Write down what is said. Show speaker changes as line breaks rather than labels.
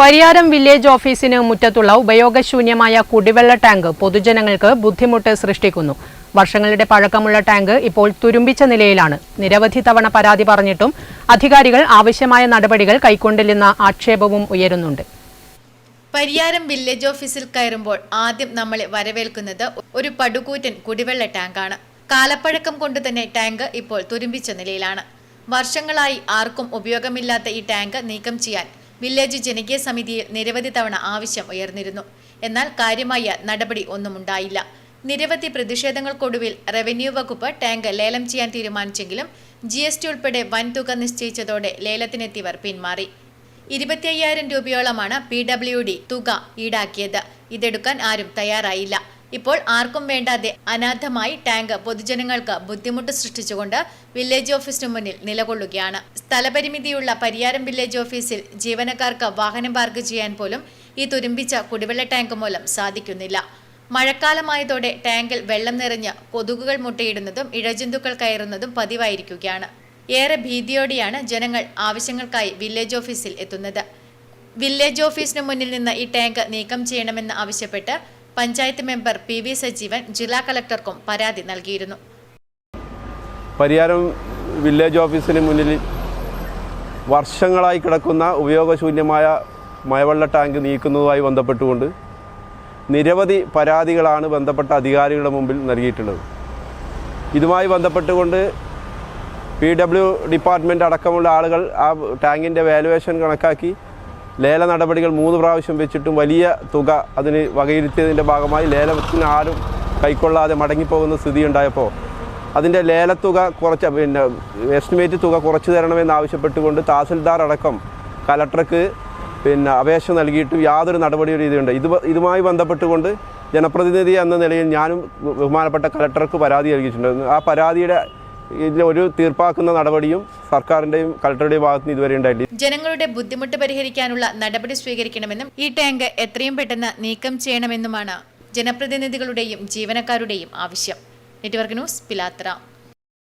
Pariyaram village ഓഫീസിന് മുറ്റത്തുള്ള ഉപയോഗശൂന്യമായ കുടിവെള്ള ടാങ്ക് പൊതുജനങ്ങൾക്ക് ബുദ്ധിമുട്ട് സൃഷ്ടിക്കുന്നു. വർഷങ്ങളുടെ പഴക്കമുള്ള ടാങ്ക് ഇപ്പോൾ തുരുമ്പിച്ച നിലയിലാണ്. നിരവധി തവണ പരാതി പറഞ്ഞിട്ടും അധികാരികൾ ആവശ്യമായ നടപടികൾ കൈക്കൊണ്ടില്ലെന്ന ആക്ഷേപവും ഉയരുന്നുണ്ട്.
പരിയാരം വില്ലേജ് ഓഫീസിൽ കയറുമ്പോൾ ആദ്യം നമ്മൾ വരവേൽക്കുന്നത് ഒരു പടുകൂറ്റൻ കുടിവെള്ള ടാങ്കാണ്. കാലപ്പഴക്കം കൊണ്ട് തന്നെ ടാങ്ക് ഇപ്പോൾ തുരുമ്പിച്ച നിലയിലാണ്. വർഷങ്ങളായി ആർക്കും ഉപയോഗമില്ലാത്ത ഈ ടാങ്ക് നീക്കം ചെയ്യാൻ വില്ലേജ് ജനകീയ സമിതിയിൽ നിരവധി തവണ ആവശ്യം ഉയർന്നിരുന്നു. എന്നാൽ കാര്യമായ നടപടി ഒന്നും ഉണ്ടായില്ല നിരവധി പ്രതിഷേധങ്ങൾക്കൊടുവിൽ റവന്യൂ വകുപ്പ് ടാങ്ക് ലേലം ചെയ്യാൻ തീരുമാനിച്ചെങ്കിലും ജി എസ് ടി ഉൾപ്പെടെ വൻതുക നിശ്ചയിച്ചതോടെ ലേലത്തിനെത്തിയവർ പിന്മാറി. ഇരുപത്തി അയ്യായിരം രൂപയോളമാണ് പി ഡബ്ല്യു ഡി തുക ഈടാക്കിയത്. ഇതെടുക്കാൻ ആരും തയ്യാറായില്ല. ഇപ്പോൾ ആർക്കും വേണ്ടാതെ അനാഥമായി ടാങ്ക് പൊതുജനങ്ങൾക്ക് ബുദ്ധിമുട്ട് സൃഷ്ടിച്ചുകൊണ്ട് വില്ലേജ് ഓഫീസിനു മുന്നിൽ നിലകൊള്ളുകയാണ്. സ്ഥലപരിമിതിയുള്ള പരിയാരം വില്ലേജ് ഓഫീസിൽ ജീവനക്കാർക്ക് വാഹനം പാർക്ക് ചെയ്യാൻ പോലും ഈ തുരുമ്പിച്ച കുടിവെള്ള ടാങ്ക് മൂലം സാധിക്കുന്നില്ല. മഴക്കാലമായതോടെ ടാങ്കിൽ വെള്ളം നിറഞ്ഞ് കൊതുകുകൾ മുട്ടയിടുന്നതും ഇഴജന്തുക്കൾ കയറുന്നതും പതിവായിരിക്കുകയാണ്. ഏറെ ഭീതിയോടെയാണ് ജനങ്ങൾ ആവശ്യങ്ങൾക്കായി വില്ലേജ് ഓഫീസിൽ എത്തുന്നത്. വില്ലേജ് ഓഫീസിന് മുന്നിൽ നിന്ന് ഈ ടാങ്ക് നീക്കം ചെയ്യണമെന്ന് ആവശ്യപ്പെട്ട് panchayat member P V Sajeevan ജില്ലാ കളക്ടർക്കും പരാതി നൽകിയിരുന്നു.
പരിയാരം വില്ലേജ് ഓഫീസിന് മുന്നിൽ വർഷങ്ങളായി കിടക്കുന്ന ഉപയോഗശൂന്യമായ മഴവെള്ള ടാങ്ക് നീക്കുന്നതുമായി ബന്ധപ്പെട്ടുകൊണ്ട് നിരവധി പരാതികളാണ് ബന്ധപ്പെട്ട അധികാരികളുടെ മുമ്പിൽ നൽകിയിട്ടുള്ളത്. ഇതുമായി ബന്ധപ്പെട്ടുകൊണ്ട് പി ഡബ്ല്യു ഡിപ്പാർട്ട്മെന്റ് അടക്കമുള്ള ആളുകൾ ആ ടാങ്കിന്റെ വാലുവേഷൻ കണക്കാക്കി ലേല നടപടികൾ മൂന്ന് പ്രാവശ്യം വെച്ചിട്ടും വലിയ തുക അതിന് വകയിരുത്തിയതിന്റെ ഭാഗമായി ലേലത്തിന് ആരും കൈക്കൊള്ളാതെ മടങ്ങിപ്പോകുന്ന സ്ഥിതി ഉണ്ടായപ്പോൾ അതിന്റെ ലേലത്തുക കുറച്ച് പിന്നെ എസ്റ്റിമേറ്റ് തുക കുറച്ച് തരണമെന്ന് ആവശ്യപ്പെട്ടുകൊണ്ട് തഹസിൽദാർ അടക്കം കലക്ടർക്ക് പിന്നെ അപേക്ഷ നൽകിയിട്ടും യാതൊരു നടപടിയും രീതിയുണ്ട്. ഇത് ഇതുമായി ബന്ധപ്പെട്ടുകൊണ്ട് ജനപ്രതിനിധി എന്ന നിലയിൽ ഞാനും ബഹുമാനപ്പെട്ട കലക്ടർക്ക് പരാതി നൽകിയിട്ടുണ്ട്. ആ പരാതിയുടെ ഇതിൽ ഒരു തീർപ്പാക്കുന്ന നടപടിയും സർക്കാരിന്റെയും കളക്ടറുടെയും ഭാഗത്തുനിന്ന് ഇതുവരെ ഉണ്ടായിട്ടില്ല.
ജനങ്ങളുടെ ബുദ്ധിമുട്ട് പരിഹരിക്കാനുള്ള നടപടി സ്വീകരിക്കണമെന്നും ഈ ടാങ്ക് എത്രയും പെട്ടെന്ന് നീക്കം ചെയ്യണമെന്നുമാണ് ജനപ്രതിനിധികളുടെയും ജീവനക്കാരുടെയും ആവശ്യം. Network news Pilathara.